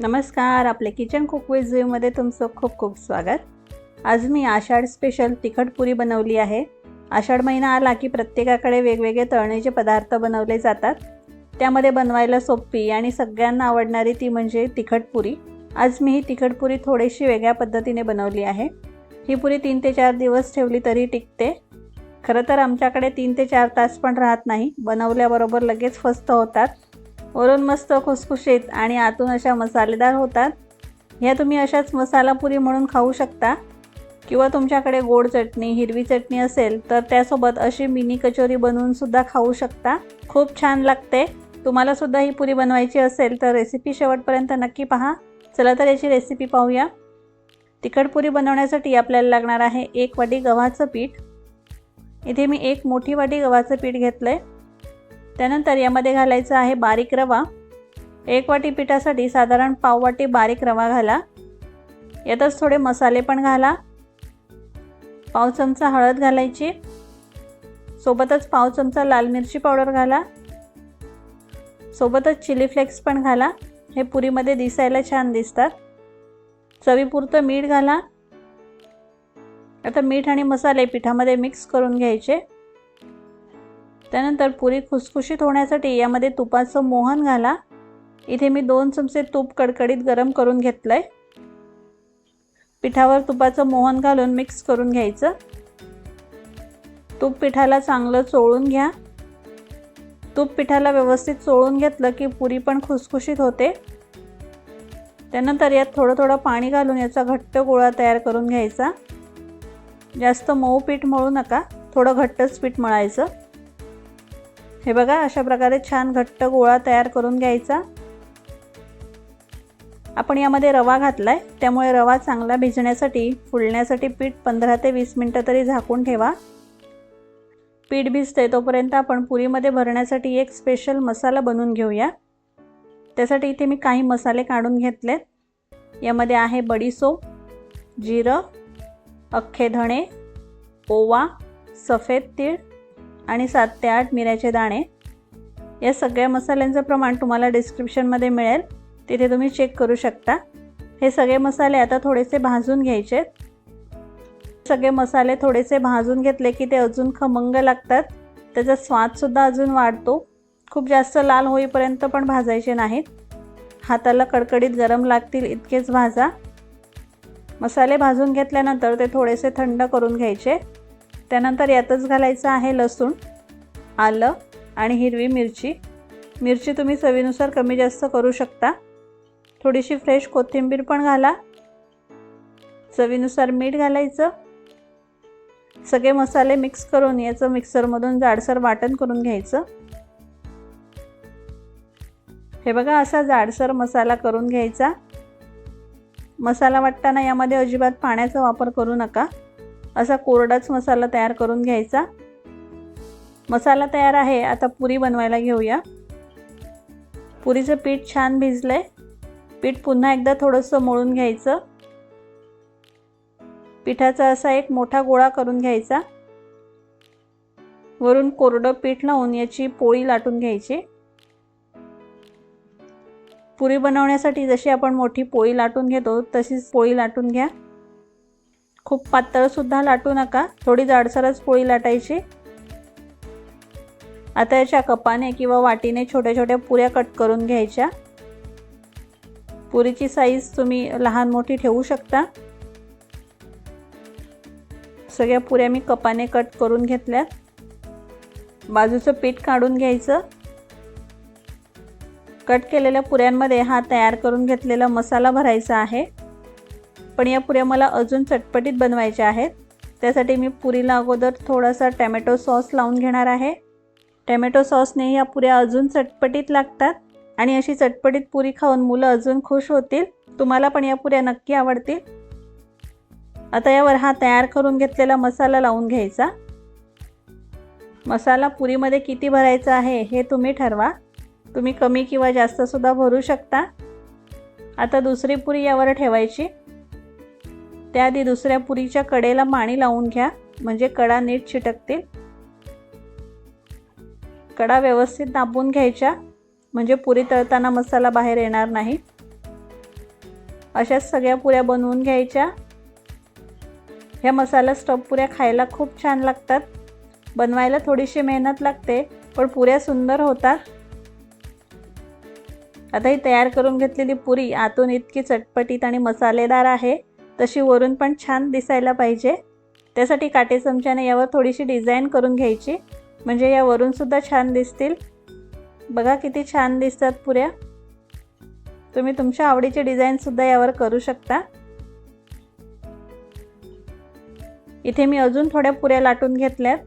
नमस्कार आपले kitchen cook with झूमध्ये तुमचं खूप खूप स्वागत. आज मी आषाढ स्पेशल तिखट पुरी बनवली आहे. आषाढ महिना आला की प्रत्येकाकडे वेगवेगळे तळणीचे पदार्थ बनवले जातात. त्यामध्ये बनवायला सोपी आणि सगळ्यांना आवडणारी ती म्हणजे तिखट पुरी. आज मी ही तिखट पुरी थोडीशी वेगळ्या पद्धतीने बनवली आहे. ही पुरी तीन ते चार दिवस ठेवली तरी टिकते. खरं तर आमच्याकडे तीन ते चार तास पण राहत नाही. बनवल्याबरोबर लगेच फस्त होतात. वरून मस्त खुसखुशीत आणि आतून अशा मसालेदार होतात. ह्या तुम्ही अशाच मसालापुरी म्हणून खाऊ शकता. किंवा तुमच्याकडे गोड चटणी हिरवी चटणी असेल तर त्यासोबत अशी मिनी कचोरी बनवूनसुद्धा खाऊ शकता. खूप छान लागते. तुम्हाला सुद्धा ही पुरी बनवायची असेल तर रेसिपी शेवटपर्यंत नक्की पहा. चला तर याची रेसिपी पाहूया. तिखट पुरी बनवण्यासाठी आपल्याला लागणार आहे एक वाटी गव्हाचं पीठ. इथे मी एक मोठी वाटी गव्हाचं पीठ घेतलं आहे त्यानंतर यामध्ये घालायचं आहे बारीक रवा. एक वाटी पिठासाठी साधारण पाव वाटी बारीक रवा घाला. यातच थोडे मसाले पण घाला. पाव चमचा हळद घालायची. सोबतच पाव चमचा लाल मिरची पावडर घाला. सोबतच चिली फ्लेक्स पण घाला. हे पुरीमध्ये दिसायला छान दिसतात. चवीपुरतं मीठ घाला. आता मीठ आणि मसाले पिठामध्ये मिक्स करून घ्यायचे. त्यानंतर पुरी खुसखुशीत होण्यासाठी यामध्ये तुपाचं मोहन घाला. इथे मी दोन चमचे तूप कडकडीत गरम करून घेतलं आहे पिठावर तुपाचं मोहन घालून मिक्स करून घ्यायचं. तूप पिठाला चांगलं चोळून घ्या. तूप पिठाला व्यवस्थित चोळून घेतलं की पुरी पण खुसखुशीत होते. त्यानंतर यात थोडं थोडं पाणी घालून याचा घट्ट गोळा तयार करून घ्यायचा. जास्त मऊ पीठ मळू नका थोडं घट्टच पीठ मळायचं. हे बघा अशा प्रकारे छान घट्ट गोळा तयार करून घ्यायचा. आपण यामध्ये रवा घातला आहे त्यामुळे रवा चांगला भिजण्यासाठी फुलण्यासाठी पीठ पंधरा ते वीस मिनटं तरी झाकून ठेवा. पीठ भिजते तोपर्यंत आपण पुरीमध्ये भरण्यासाठी एक स्पेशल मसाला बनवून घेऊया. त्यासाठी इथे मी काही मसाले काढून घेतलेत. यामध्ये आहे बडीसोप जिरं अख्खे धणे ओवा सफेद तीळ आणि सात ते आठ मिऱ्याचे दाणे. या सगळ्या मसाल्यांचं प्रमाण तुम्हाला डिस्क्रिप्शनमध्ये मिळेल. तिथे तुम्ही चेक करू शकता. हे सगळे मसाले आता थोडेसे भाजून घ्यायचे सगळे मसाले थोडेसे भाजून घेतले की ते अजून खमंग लागतात. त्याचा स्वादसुद्धा अजून वाढतो. खूप जास्त लाल होईपर्यंत पण भाजायचे नाहीत. हाताला कडकडीत गरम लागतील इतकेच भाजा. मसाले भाजून घेतल्यानंतर ते थोडेसे थंड करून घ्यायचे. त्यानंतर यातच घालायचं आहे लसूण आलं आणि हिरवी मिरची. मिरची तुम्ही चवीनुसार कमी जास्त करू शकता. थोडीशी फ्रेश कोथिंबीर पण घाला. चवीनुसार मीठ घालायचं. सगळे मसाले मिक्स करून याचं मिक्सरमधून जाडसर वाटण करून घ्यायचं. हे बघा असा जाडसर मसाला करून घ्यायचा. मसाला वाटताना यामध्ये अजिबात पाण्याचा वापर करू नका. असा कोरडाच मसाला तयार करून घ्यायचा. मसाला तयार आहे आता पुरी बनवायला घेऊया. पुरीचं पीठ छान भिजलं आहे पीठ पुन्हा एकदा थोडंसं मळून घ्यायचं. पिठाचा असा एक मोठा गोळा करून घ्यायचा. वरून कोरडं पीठ लावून याची पोळी लाटून घ्यायची. पुरी बनवण्यासाठी जशी आपण मोठी पोळी लाटून घेतो तशीच पोळी लाटून घ्या. खूप पातळसुद्धा लाटू नका. थोडी जाडसरच पोळी लाटायची. आता याच्या कपाने किंवा वाटीने छोट्या छोट्या पुऱ्या कट करून घ्यायच्या. पुरीची साईज तुम्ही लहान मोठी ठेवू शकता. सगळ्या पुऱ्या मी कपाने कट करून घेतल्यात. बाजूचं पीठ काढून घ्यायचं. कट केलेल्या पुऱ्यांमध्ये हा तयार करून घेतलेला मसाला भरायचा आहे. पण या पुऱ्या मला अजून चटपटीत बनवायच्या आहेत. त्यासाठी मी पुरीला अगोदर थोडासा टॅमॅटो सॉस लावून घेणार आहे. टॅमॅटो सॉसने या पुऱ्या अजून चटपटीत लागतात आणि अशी चटपटीत पुरी खाऊन मुलं अजून खुश होतील. तुम्हाला पण या पुऱ्या नक्की आवडतील. आता यावर हा तयार करून घेतलेला मसाला लावून घ्यायचा. मसाला पुरीमध्ये किती भरायचा आहे हे तुम्ही ठरवा. तुम्ही कमी किंवा जास्तसुद्धा भरू शकता. आता दुसरी पुरी यावर ठेवायची. त्याआधी दुसऱ्या पुरीच्या कडेला पाणी लावून घ्या. म्हणजे कडा नीट चिटकतील. कडा व्यवस्थित दाबून घ्यायच्या. म्हणजे पुरी तळताना मसाला बाहेर येणार नाही. अशाच सगळ्या पुऱ्या बनवून घ्यायच्या. ह्या मसाला स्टफ पुऱ्या खायला खूप छान लागतात. बनवायला थोडीशी मेहनत लागते पण पुऱ्या सुंदर होतात. आता ही तयार करून घेतलेली पुरी आतून इतकी चटपटीत आणि मसालेदार आहे. तशी वरून पण छान दिसायला पाहिजे. त्यासाठी काटे चमच्याने यावर थोडीशी डिझाईन करून घ्यायची. म्हणजे या वरूनसुद्धा छान दिसतील. बघा किती छान दिसतात पुऱ्या. तुम्ही तुमच्या आवडीचे डिझाईनसुद्धा यावर करू शकता. इथे मी अजून थोड्या पुऱ्या लाटून घेतल्यात.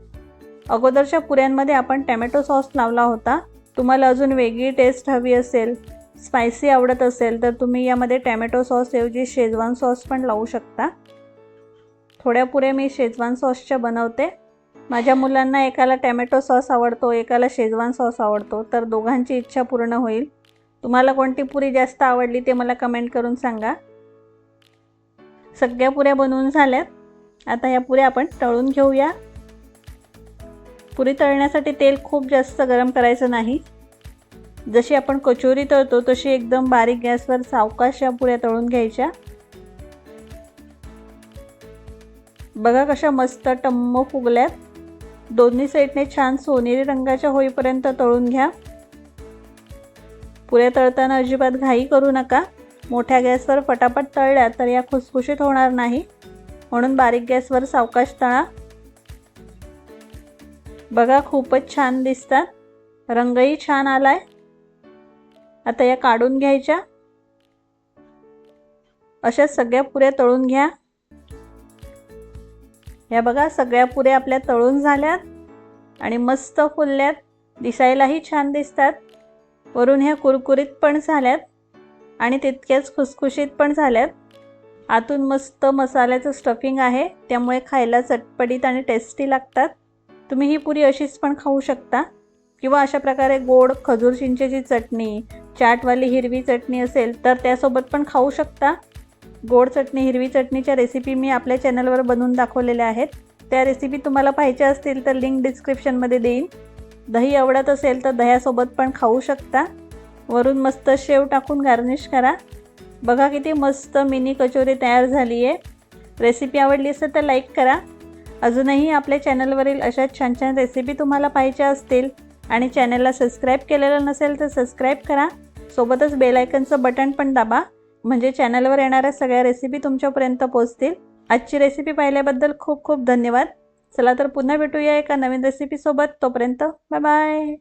अगोदरच्या पुऱ्यांमध्ये आपण टॅमॅटो सॉस लावला होता. तुम्हाला अजून वेगळी टेस्ट हवी असेल. स्पायसी आवडत असेल तर तुम्ही यामध्ये टॅमॅटो सॉसऐवजी शेजवान सॉस पण लावू शकता. थोड्या पुरे मी शेजवान सॉसच्या बनवते. माझ्या मुलांना एकाला टॅमॅटो सॉस आवडतो एकाला शेजवान सॉस आवडतो तर दोघांची इच्छा पूर्ण होईल. तुम्हाला कोणती पुरी जास्त आवडली ते मला कमेंट करून सांगा. सगळ्या पुऱ्या बनवून झाल्यात. आता या पुऱ्या आपण तळून घेऊया. पुरी तळण्यासाठी तेल खूप जास्त गरम करायचं नाही. जशी आपण कचोरी तळतो तशी एकदम बारीक गॅसवर सावकाश या पुऱ्या तळून घ्यायच्या. बघा कशा मस्त टम्म फुगल्यात. दोन्ही साईडने छान सोनेरी रंगाच्या होईपर्यंत तळून घ्या. पुऱ्या तळताना अजिबात घाई करू नका. मोठ्या गॅसवर फटाफट तळल्या तर या खुसखुशीत होणार नाही. म्हणून बारीक गॅसवर सावकाश तळा. बघा खूपच छान दिसतात. रंगही छान आलाय. आता या काढून घ्यायच्या. अशा सगळ्या पुऱ्या तळून घ्या. या बघा सगळ्या पुऱ्या आपल्या तळून झाल्यात आणि मस्त फुलल्यात. दिसायलाही छान दिसतात. वरून ह्या कुरकुरीत पण झाल्यात आणि तितक्याच खुसखुशीत पण झाल्यात. आतून मस्त मसाल्याचं स्टफिंग आहे. त्यामुळे खायला चटपटीत आणि टेस्टी लागतात. तुम्ही ही पुरी अशीच पण खाऊ शकता. किंवा अशा प्रकारे गोड खजूर चिंचेची चटणी चाटवाली हिरवी चटणी असेल तर त्यासोबत पण खाऊ शकता. गोड चटणी हिरवी चटणीच्या रेसिपी मी आपल्या चॅनलवर बनवून दाखवलेल्या आहेत. त्या रेसिपी तुम्हाला पाहिजे असतील तर लिंक डिस्क्रिप्शनमध्ये देईन. दही आवडत असेल तर दह्यासोबत पण खाऊ शकता. वरून मस्त शेव टाकून गार्निश करा. बघा किती मस्त मिनी कचोरी तयार झाली आहे रेसिपी आवडली असेल तर लाईक करा. अजूनही आपल्या चॅनलवरील अशा छान छान रेसिपी तुम्हाला पाहिजे असतील. आणि चॅनलला सबस्क्राईब केलेलं नसेल तर सबस्क्राईब करा. सोबतच बेलायकनचं बटन पण दाबा. म्हणजे चॅनलवर येणाऱ्या सगळ्या रेसिपी तुमच्यापर्यंत पोहोचतील. आजची रेसिपी पाहिल्याबद्दल खूप खूप धन्यवाद. चला तर पुन्हा भेटूया एका नवीन रेसिपीसोबत तोपर्यंत बाय बाय